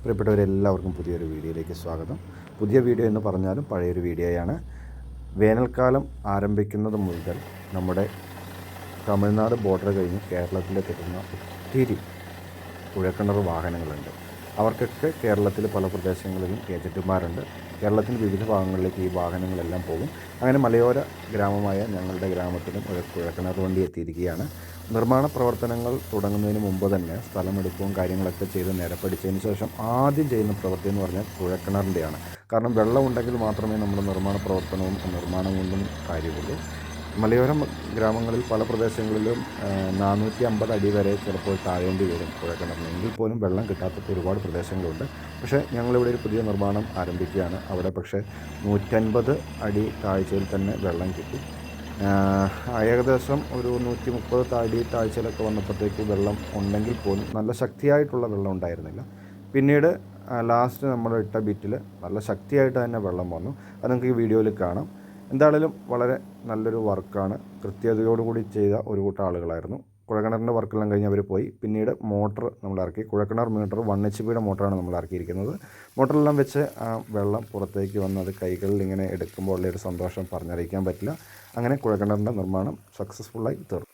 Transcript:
പ്രിയപ്പെട്ടവരെല്ലാവർക്കും പുതിയൊരു വീഡിയോയിലേക്ക് സ്വാഗതം. പുതിയ വീഡിയോ എന്ന് പറഞ്ഞാലും പഴയൊരു വീഡിയോയാണ്. വേനൽക്കാലം ആരംഭിക്കുന്നത് മുതൽ നമ്മുടെ തമിഴ്നാട് ബോർഡർ കഴിഞ്ഞ് കേരളത്തിലേക്ക് എത്തുന്ന ഒത്തിരി കുഴക്കിണർ വാഹനങ്ങളുണ്ട്. അവർക്കൊക്കെ കേരളത്തിൽ പല പ്രദേശങ്ങളിലും ഏജന്റുമാരുണ്ട്. കേരളത്തിന്റെ വിവിധ ഭാഗങ്ങളിലേക്ക് ഈ വാഹനങ്ങളെല്ലാം പോകും. അങ്ങനെ മലയോര ഗ്രാമമായ ഞങ്ങളുടെ ഗ്രാമത്തിലും ഒരു കുഴക്കിണർ വണ്ടി എത്തിയിരിക്കുകയാണ്. നിർമ്മാണ പ്രവർത്തനങ്ങൾ തുടങ്ങുന്നതിന് മുമ്പ് തന്നെ സ്ഥലമെടുപ്പും കാര്യങ്ങളൊക്കെ ചെയ്ത് നിരപ്പടിച്ചതിന് ശേഷം ആദ്യം ചെയ്യുന്ന പ്രവൃത്തി എന്ന് പറഞ്ഞാൽ കുഴക്കിണറിന്റെയാണ്. കാരണം വെള്ളം ഉണ്ടെങ്കിൽ മാത്രമേ നമ്മുടെ നിർമ്മാണ പ്രവർത്തനവും നിർമ്മാണം കൊണ്ടും കാര്യമുള്ളൂ. മലയോര ഗ്രാമങ്ങളിൽ പല പ്രദേശങ്ങളിലും നാനൂറ്റി അമ്പത് അടി വരെ ചിലപ്പോൾ താഴേണ്ടി വരും കുഴക്കിണറിന്. എങ്കിൽ പോലും വെള്ളം കിട്ടാത്ത ഒരുപാട് പ്രദേശങ്ങളുണ്ട്. പക്ഷേ ഞങ്ങളിവിടെ ഒരു പുതിയ നിർമ്മാണം ആരംഭിക്കുകയാണ്. അവിടെ പക്ഷേ നൂറ്റൻപത് അടി താഴ്ചയിൽ തന്നെ വെള്ളം കിട്ടി. ഏകദേശം ഒരു നൂറ്റി മുപ്പത് അടി താഴ്ചയിലൊക്കെ വന്നപ്പോഴത്തേക്ക് വെള്ളം ഉണ്ടെങ്കിൽ പോലും നല്ല ശക്തിയായിട്ടുള്ള വെള്ളം ഉണ്ടായിരുന്നില്ല. പിന്നീട് ലാസ്റ്റ് നമ്മൾ ഇട്ട ബിറ്റിൽ നല്ല ശക്തിയായിട്ട് തന്നെ വെള്ളം വന്നു. അത് നിങ്ങൾക്ക് ഈ വീഡിയോയിൽ കാണാം. എന്തായാലും വളരെ നല്ലൊരു വർക്കാണ് കൃത്യതയോടുകൂടി ചെയ്ത ഒരു കൂട്ടം ആളുകളായിരുന്നു. കുഴക്കിണറിന്റെ വർക്കെല്ലാം കഴിഞ്ഞ് അവർ പോയി. പിന്നീട് മോട്ടർ നമ്മൾ ഇറക്കി കുഴക്കിണർ മീറ്റർ വൺ എച്ച് പിയുടെ മോട്ടറാണ് നമ്മൾ ഇറക്കിയിരിക്കുന്നത് മോട്ടറെല്ലാം വെച്ച് ആ വെള്ളം പുറത്തേക്ക് വന്ന് അത് കൈകളിൽ ഇങ്ങനെ എടുക്കുമ്പോൾ ഉള്ളൊരു സന്തോഷം പറഞ്ഞറിയിക്കാൻ പറ്റില്ല. അങ്ങനെ കുഴക്കിണറിന്റെ നിർമ്മാണം സക്സസ്ഫുള്ളായി തീർന്നു.